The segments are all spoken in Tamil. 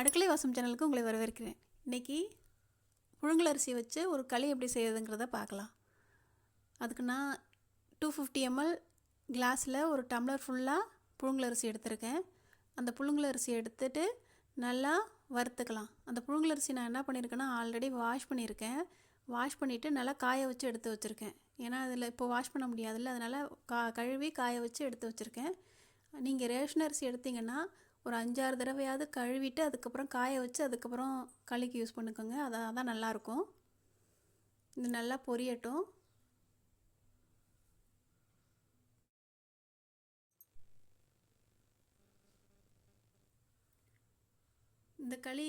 அடுக்கலை வாசம் சேனலுக்கு உங்களை வரவேற்கிறேன். இன்றைக்கி புழுங்கலரிசி வச்சு ஒரு களி எப்படி செய்யறதுங்கிறத பார்க்கலாம். அதுக்கு நான் டூ ஃபிஃப்டி எம்எல் கிளாஸில் ஒரு டம்ளர் ஃபுல்லாக புழுங்கலரிசி எடுத்திருக்கேன். அந்த புழுங்கலரிசி எடுத்துட்டு நல்லா வறுத்துக்கலாம். அந்த புழுங்கலரிசி நான் என்ன பண்ணியிருக்கேன்னா ஆல்ரெடி வாஷ் பண்ணியிருக்கேன். வாஷ் பண்ணிவிட்டு நல்லா காய வச்சு எடுத்து வச்சுருக்கேன். ஏன்னா அதில் இப்போ வாஷ் பண்ண முடியாதுல்ல அதனால் கா கழுவி காய வச்சு எடுத்து வச்சுருக்கேன். நீங்கள் ரேஷன் அரிசி எடுத்தீங்கன்னா ஒரு அஞ்சாறு தடவையாவது கழுவிட்டு அதுக்கப்புறம் காய வச்சு அதுக்கப்புறம் களிக்கு யூஸ் பண்ணிக்கோங்க. அதான் அதான் நல்லாயிருக்கும் இது நல்லா பொரியட்டும். இந்த களி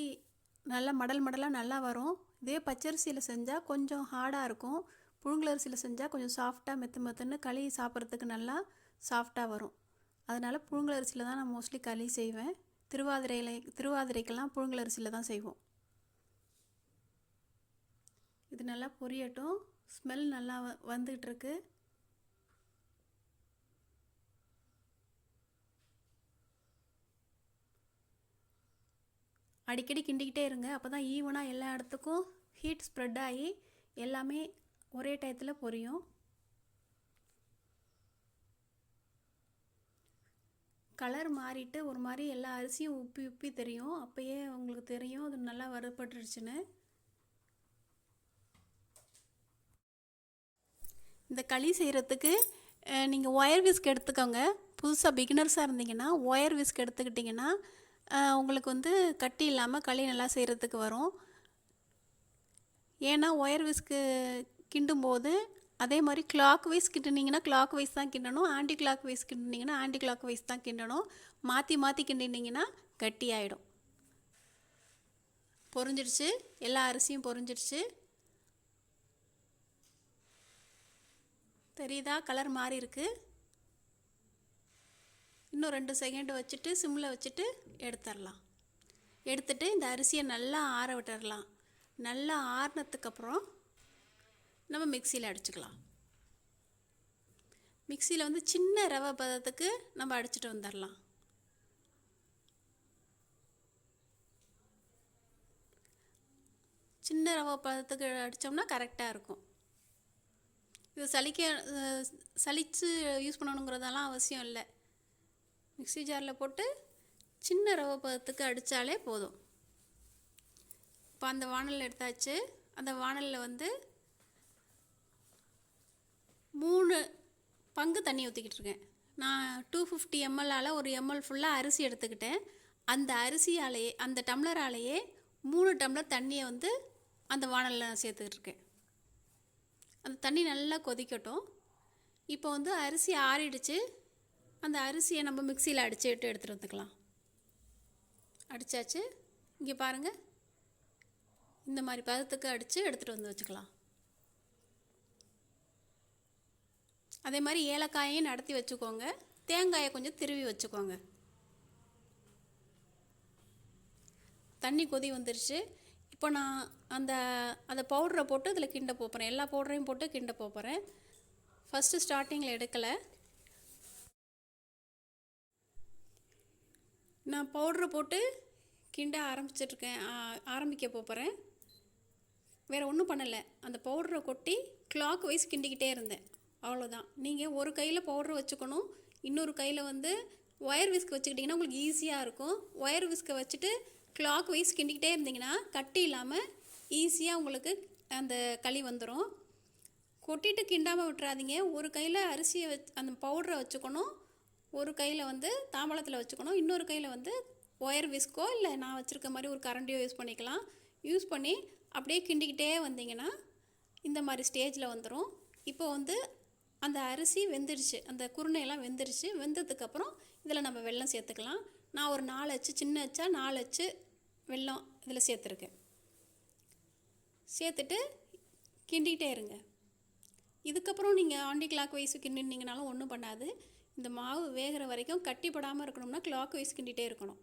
நல்லா மடல் மடலாக நல்லா வரும். இதே பச்சரிசியில் செஞ்சால் கொஞ்சம் ஹார்டாக இருக்கும். புழுங்கலரிசியில் செஞ்சால் கொஞ்சம் சாஃப்டாக மெத்து மெத்துன்னு களி சாப்பிட்றதுக்கு நல்லா சாஃப்டாக வரும். அதனால் புழுங்கலரிசியில் தான் நான் மோஸ்ட்லி களி செய்வேன். திருவாதிரையில் திருவாதிரைக்கெல்லாம் புழுங்கலரிசியில் தான் செய்வோம். இது நல்லா பொரியட்டும். ஸ்மெல் நல்லா வ வந்துகிட்டு இருக்கு அடிக்கடி கிண்டிக்கிட்டே இருங்க. அப்போ தான் ஈவனாக எல்லா இடத்துக்கும் ஹீட் ஸ்ப்ரெட் ஆகி எல்லாமே ஒரே டயத்தில் பொரியும். கலர் மாறிட்டு ஒரு மாதிரி எல்லா அரிசியும் உப்பி உப்பி தெரியும். அப்போயே உங்களுக்கு தெரியும். அது நல்லா வறுபட்டுருச்சுன்னு. இந்த களி செய்கிறதுக்கு நீங்கள் ஒயர் விஸ்க் எடுத்துக்கோங்க. புதுசாக பிகினர்ஸாக இருந்தீங்கன்னா ஒயர் விஸ்க் எடுத்துக்கிட்டிங்கன்னா உங்களுக்கு வந்து கட்டி இல்லாமல் களி நல்லா செய்கிறதுக்கு வரும். ஏன்னா ஒயர் விஸ்க்கு கிண்டும்போது அதே மாதிரி கிளாக் வைஸ் கிண்டினீங்கன்னா கிளாக் வைஸ் தான் கிண்டணும். ஆன்டி கிளாக் வைஸ் கிண்டினீங்கன்னா ஆன்டி கிளாக் வைஸ் தான் கிண்டணும். மாற்றி மாற்றி கிண்டினீங்கன்னா கட்டி ஆகிடும் பொரிஞ்சிடுச்சு. எல்லா அரிசியும் பொரிஞ்சிடுச்சு. தெரியுதா? கலர் மாறி இருக்கு இன்னும் ரெண்டு செகண்ட் வச்சுட்டு சிம்மில் வச்சுட்டு எடுத்துடலாம். எடுத்துட்டு இந்த அரிசியை நல்லா ஆற விட்டுடலாம். நல்லா ஆறினதுக்கப்புறம் நம்ம மிக்சியில் அடிச்சுக்கலாம். மிக்சியில் வந்து சின்ன ரவை பதத்துக்கு நம்ம அடிச்சுட்டு வந்துடலாம் சின்ன ரவை பதத்துக்கு அடித்தோம்னா கரெக்டாக இருக்கும். இது சலிக்க சலித்து யூஸ் பண்ணணுங்கிறதெல்லாம் அவசியம் இல்லை. மிக்சி ஜாரில் போட்டு சின்ன ரவை பதத்துக்கு அடித்தாலே போதும். இப்போ அந்த வானல் எடுத்தாச்சு. அந்த வானலில் வந்து மூணு பங்கு தண்ணி ஊற்றிக்கிட்டு இருக்கேன் நான் டூ ஃபிஃப்டி எம்எல்லால் ஒரு எம்எல் ஃபுல்லாக அரிசி எடுத்துக்கிட்டேன். அந்த அரிசியாலேயே அந்த டம்ளராலேயே மூணு டம்ளர் தண்ணியை வந்து அந்த வானலில் சேர்த்துக்கிட்டு இருக்கேன் அந்த தண்ணி நல்லா கொதிக்கட்டும். இப்போ வந்து அரிசி ஆறிடுச்சு. அந்த அரிசியை நம்ம மிக்சியில் அடித்து விட்டு எடுத்துகிட்டு வந்துக்கலாம். அடித்தாச்சு இங்கே பாருங்கள் இந்த மாதிரி பதத்துக்கு அடித்து எடுத்துகிட்டு வந்து வச்சுக்கலாம். அதே மாதிரி ஏலக்காயையும் நடத்தி வச்சுக்கோங்க. தேங்காயை கொஞ்சம் திருவி வச்சுக்கோங்க. தண்ணி கொதி வந்துருச்சு. இப்போ நான் அந்த அந்த பவுடரை போட்டு இதில் கிண்ட போகிறேன் எல்லா பவுடரையும் போட்டு கிண்ட போகிறேன் ஃபஸ்ட்டு ஸ்டார்டிங்கில் எடுக்கலை. நான் பவுட்ரு போட்டு கிண்ட ஆரம்பிச்சிட்ருக்கேன். ஆரம்பிக்க போகிறேன் வேறு ஒன்றும் பண்ணலை. அந்த பவுடரை கொட்டி கிளாக் வைஸ் கிண்டிக்கிட்டே இருந்தேன். அவ்வளோதான் நீங்கள் ஒரு கையில் பவுடர் வச்சுக்கணும் இன்னொரு கையில் வந்து ஒயர் விஸ்க் வச்சுக்கிட்டிங்கன்னா உங்களுக்கு ஈஸியாக இருக்கும். ஒயர் விஸ்க்கை வச்சுட்டு கிளாக் வைஸ் கிண்டிக்கிட்டே இருந்தீங்கன்னா கட்டி இல்லாமல் ஈஸியாக உங்களுக்கு அந்த களி வந்துடும் கொட்டிட்டு கிண்டாமல் விட்டுறாதீங்க. ஒரு கையில் அரிசியை வச் அந்த பவுடரை வச்சுக்கணும். ஒரு கையில் வந்து தாம்பளத்தில் வச்சுக்கணும். இன்னொரு கையில் வந்து ஒயர் விஸ்கோ இல்லை நான் வச்சுருக்க மாதிரி ஒரு கரண்டியோ யூஸ் பண்ணிக்கலாம். யூஸ் பண்ணி அப்படியே கிண்டிக்கிட்டே வந்தீங்கன்னா இந்த மாதிரி ஸ்டேஜில் வந்துடும் இப்போ வந்து அந்த அரிசி வெந்துடுச்சு அந்த குருணையெல்லாம் வெந்துடுச்சு வெந்ததுக்கப்புறம் இதில் நம்ம வெல்லம் சேர்த்துக்கலாம். நான் ஒரு நாலு அச்சு சின்ன அச்சா நாலு அச்சு வெல்லம் இதில் சேர்த்துருக்கேன். சேர்த்துட்டு கிண்டிக்கிட்டே இருங்க. இதுக்கப்புறம் நீங்கள் ஆண்டி கிளாக் வைஸ் கிண்டினீங்கனாலும் ஒன்றும் பண்ணாது. இந்த மாவு வேகிற வரைக்கும் கட்டிப்படாமல் இருக்கணும்னா கிளாக் வைஸ் கிண்டிகிட்டே இருக்கணும்.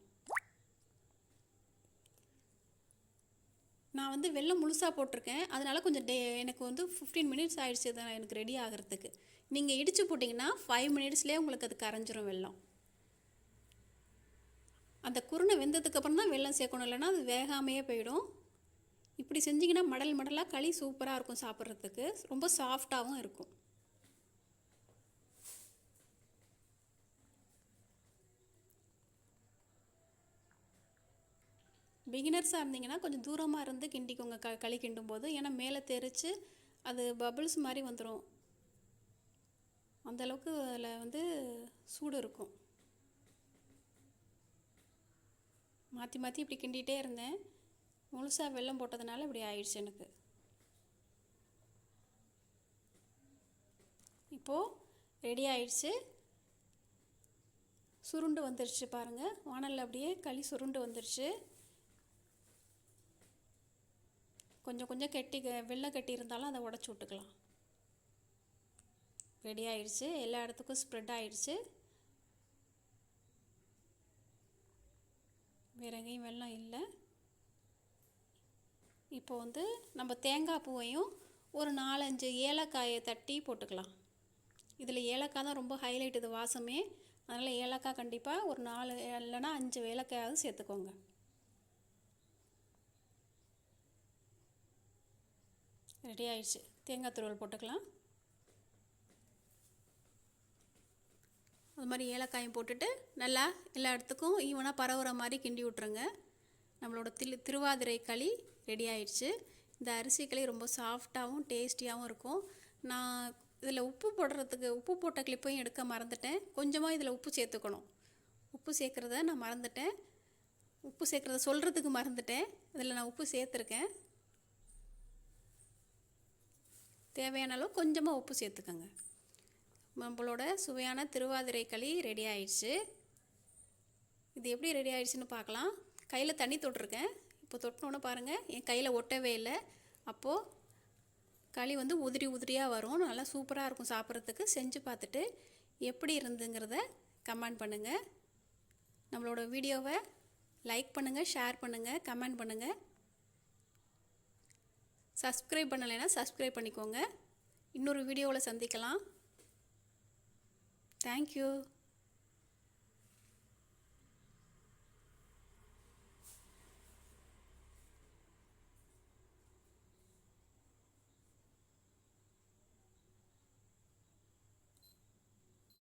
நான் வந்து வெள்ளம் முழுசாக போட்டிருக்கேன். அதனால் கொஞ்சம் டே எனக்கு வந்து ஃபிஃப்டீன் மினிட்ஸ் ஆகிடுச்சு அதை எனக்கு ரெடி ஆகிறதுக்கு. நீங்கள் இடித்து போட்டிங்கன்னா ஃபைவ் மினிட்ஸ்லேயே உங்களுக்கு அது கரைஞ்சிரும் வெள்ளம். அந்த குருணை வெந்ததுக்கப்புறம் தான் வெள்ளம் சேர்க்கணும். இல்லைன்னா அது வேகாமையே போயிடும். இப்படி செஞ்சிங்கன்னா மடல் மடலாக களி சூப்பராக இருக்கும் சாப்பிட்றதுக்கு. ரொம்ப சாஃப்டாகவும் இருக்கும். பிகினர்ஸாக இருந்தீங்கன்னா கொஞ்சம் தூரமாக இருந்து கிண்டிக்கோங்க க களி கிண்டும் போது ஏன்னா மேலே தெரித்து அது பபுள்ஸ் மாதிரி வந்துடும் அந்தளவுக்கு அதில் வந்து சூடு இருக்கும். மாற்றி மாற்றி இப்படி கிண்டிகிட்டே இருந்தேன். முழுசாக வெள்ளம் போட்டதுனால இப்படி ஆயிடுச்சு எனக்கு. இப்போது ரெடி ஆயிடுச்சு. சுருண்டு வந்துருச்சு பாருங்கள் வானலில் அப்படியே களி சுருண்டு வந்துருச்சு. கொஞ்சம் கொஞ்சம் கெட்டி வெள்ளை கட்டி இருந்தாலும் அதை உடச்சி விட்டுக்கலாம். ரெடி ஆயிடுச்சு. எல்லா இடத்துக்கும் ஸ்ப்ரெட் ஆயிடுச்சு. வேற எங்கேயும் வெள்ளம் இல்லை. இப்போ வந்து நம்ம தேங்காய் பூவையும் ஒரு நாலஞ்சு ஏலக்காயை தட்டி போட்டுக்கலாம். இதில் ஏலக்காய் தான் ரொம்ப ஹைலைட் இது வாசமே. அதனால் ஏலக்காய் கண்டிப்பாக ஒரு நாலு இல்லைன்னா அஞ்சு ஏலக்காயாவது சேர்த்துக்கோங்க. ரெடி ஆயிடுச்சு. தேங்காய் துருவல் போட்டுக்கலாம். அது மாதிரி ஏலக்காயும் போட்டுட்டு நல்லா எல்லா இடத்துக்கும் ஈவனாக பரவுற மாதிரி கிண்டி விட்ருங்க நம்மளோட திரு திருவாதிரை களி ரெடி ஆயிடுச்சு. இந்த அரிசி களி ரொம்ப சாஃப்டாகவும் டேஸ்டியாகவும் இருக்கும். நான் இதில் உப்பு போடுறதுக்கு உப்பு போட்ட கிளிப்பையும் எடுக்க மறந்துட்டேன். கொஞ்சமாக இதில் உப்பு சேர்த்துக்கணும். உப்பு சேர்க்குறத நான் மறந்துட்டேன். உப்பு சேர்க்குறத சொல்கிறதுக்கு மறந்துட்டேன். இதில் நான் உப்பு சேர்த்துருக்கேன். தேவையான அளவு கொஞ்சமாக உப்பு சேர்த்துக்கோங்க. நம்மளோட சுவையான திருவாதிரை களி ரெடி ஆயிடுச்சு. இது எப்படி ரெடி ஆயிடுச்சுன்னு பார்க்கலாம். கையில் தண்ணி தொட்டிருக்கேன். இப்போ தொட்டினோன்னு பாருங்கள் என் கையில் ஒட்டவே இல்லை. அப்போது களி வந்து உதிரி உதிரியாக வரும். நல்லா சூப்பராக இருக்கும் சாப்பிட்றதுக்கு. செஞ்சு பார்த்துட்டு எப்படி இருந்துங்கிறத கமெண்ட் பண்ணுங்கள் நம்மளோட வீடியோவை லைக் பண்ணுங்கள் ஷேர் பண்ணுங்கள் கமெண்ட் பண்ணுங்கள் சப்ஸ்கிரைப் பண்ணலைன்னா சப்ஸ்கிரைப் பண்ணிக்கோங்க. இன்னொரு வீடியோவில் சந்திக்கலாம். தேங்க்யூ